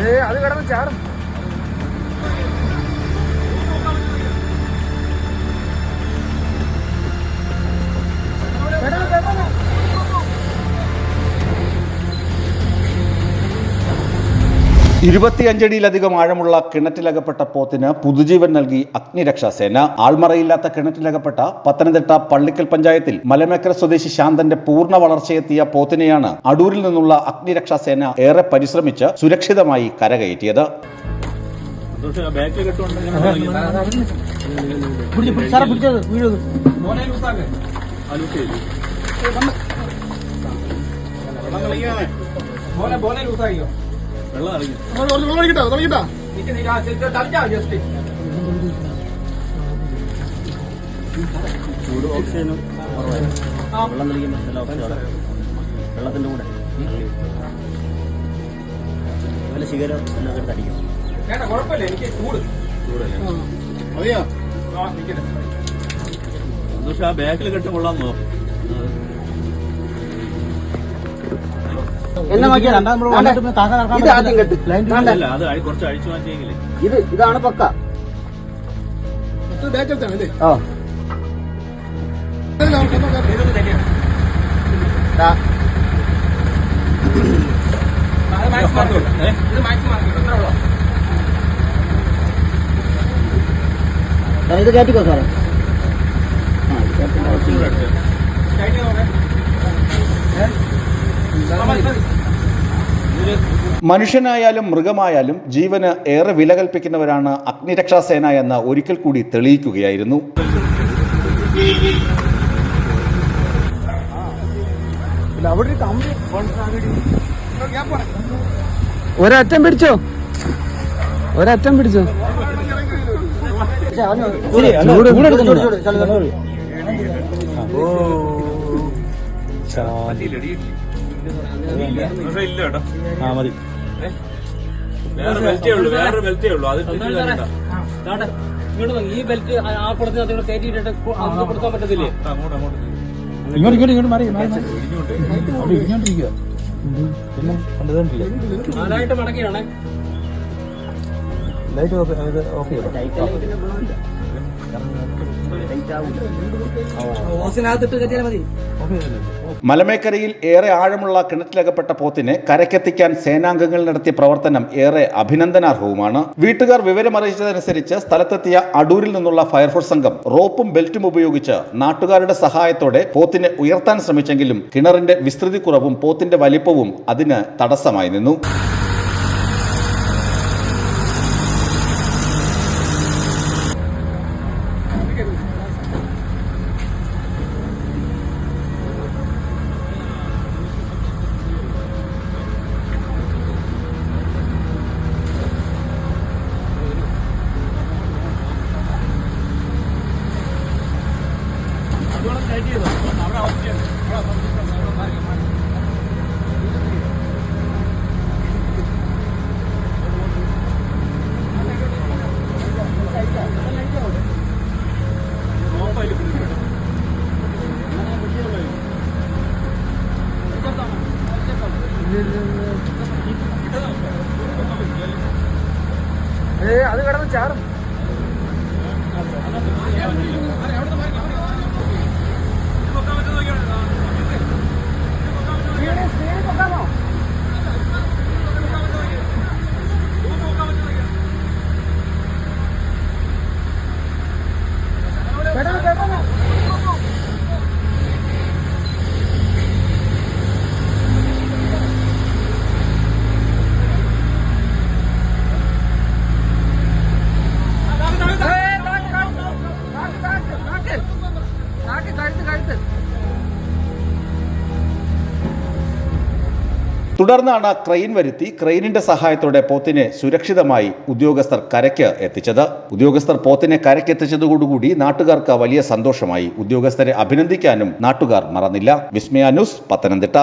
ഏ അത് കിടന്ന് ചാടും. ഇരുപത്തിയഞ്ചടിയിലധികം ആഴമുള്ള കിണറ്റിലകപ്പെട്ട പോത്തിന് പുതുജീവൻ നൽകി അഗ്നിരക്ഷാസേന. ആൾമറയില്ലാത്ത കിണറ്റിലകപ്പെട്ട പത്തനംതിട്ട പള്ളിക്കൽ പഞ്ചായത്തിൽ മലമേക്കര സ്വദേശി ശാന്തന്റെ പൂർണ വളർച്ചയെത്തിയ പോത്തിനെയാണ് അടൂരിൽ നിന്നുള്ള അഗ്നിരക്ഷാസേന ഏറെ പരിശ്രമിച്ച് സുരക്ഷിതമായി കരകയറ്റിയത്. ബാക്കിൽ സാറേ പിടിച്ചത് വീഴുന്നു വെള്ളം ഇറങ്ങി ചൂട് ഓക്സിജനും കുറവായി വെള്ളം നല്ല ഓക്സിജൻ വെള്ളത്തിന്റെ കൂടെ. അതുപോലെ ശിഖരം എന്നൊക്കെ എടുത്ത് അടിക്കും. സന്തോഷം ആ. ബാക്കിൽ കെട്ട് കൊള്ളാൻ നോക്കും. ഇത് ആദ്യം കെട്ട്. ഇത് ഇതാണ് പക്ക. സാറേ, ഇത് കയറ്റിക്കോ സാറേ? ആ, ഇത് ആവശ്യമില്ല. മനുഷ്യനായാലും മൃഗമായാലും ജീവന് ഏറെ വില കൽപ്പിക്കുന്നവരാണ് അഗ്നിരക്ഷാസേന എന്ന് ഒരിക്കൽ കൂടി തെളിയിക്കുകയായിരുന്നു. ഒരറ്റം പിടിച്ചോ? ഒരറ്റം പിടിച്ചോ? ഓ അവന് പക്ഷേ ഇല്ല കേട്ടോ ആ മതി. വേറെ ബെൽറ്റേ ഉള്ളൂ വേറെ ബെൽറ്റേ ഉള്ളൂ. അത് ഇങ്ങോട്ട്. ഈ ബെൽറ്റ് ആ കയറ്റിയിട്ടിട്ട് കൊടുക്കാൻ പറ്റത്തില്ലേ? അങ്ങോട്ട് അങ്ങോട്ട് ഇങ്ങോട്ട് ഇങ്ങോട്ട് ഇങ്ങോട്ട് മാറി മാറി മാറി. അവിടെ ഇരിഞ്ഞോണ്ടിരിക്കുക പിന്നെ കണ്ടുകൊണ്ടിരിക്കുക നാലായിട്ട് മടക്കിയാണേ? ലൈറ്റ് ഓഫ് ഓഫ് മലമേക്കരയിൽ ഏറെ ആഴമുള്ള കിണറ്റിലകപ്പെട്ട പോത്തിനെ കരക്കെത്തിക്കാൻ സേനാംഗങ്ങൾ നടത്തിയ പ്രവർത്തനം ഏറെ അഭിനന്ദനാർഹവുമാണ്. വീട്ടുകാർ വിവരമറിയിച്ചതനുസരിച്ച് സ്ഥലത്തെത്തിയ അടൂരിൽ നിന്നുള്ള ഫയർഫോഴ്സ് സംഘം റോപ്പും ബെൽറ്റും ഉപയോഗിച്ച് നാട്ടുകാരുടെ സഹായത്തോടെ പോത്തിനെ ഉയർത്താൻ ശ്രമിച്ചെങ്കിലും കിണറിന്റെ വിസ്തൃതി കുറവും പോത്തിന്റെ വലിപ്പവും അതിന് തടസ്സമായി നിന്നു. ഏ അത് കിടന്ന് ചാടും. തുടർന്നാണ് ക്രെയിൻ വരുത്തി ക്രെയിനിന്റെ സഹായത്തോടെ പോത്തിനെ സുരക്ഷിതമായി ഉദ്യോഗസ്ഥർ കരയ്ക്ക് എത്തിച്ചത്. ഉദ്യോഗസ്ഥർ പോത്തിനെ കരയ്ക്ക് കരയ്ക്കെത്തിച്ചതോടുകൂടി നാട്ടുകാർക്ക് വലിയ സന്തോഷമായി. ഉദ്യോഗസ്ഥരെ അഭിനന്ദിക്കാനും നാട്ടുകാർ മറന്നില്ല. വിസ്മയ ന്യൂസ് പത്തനംതിട്ട.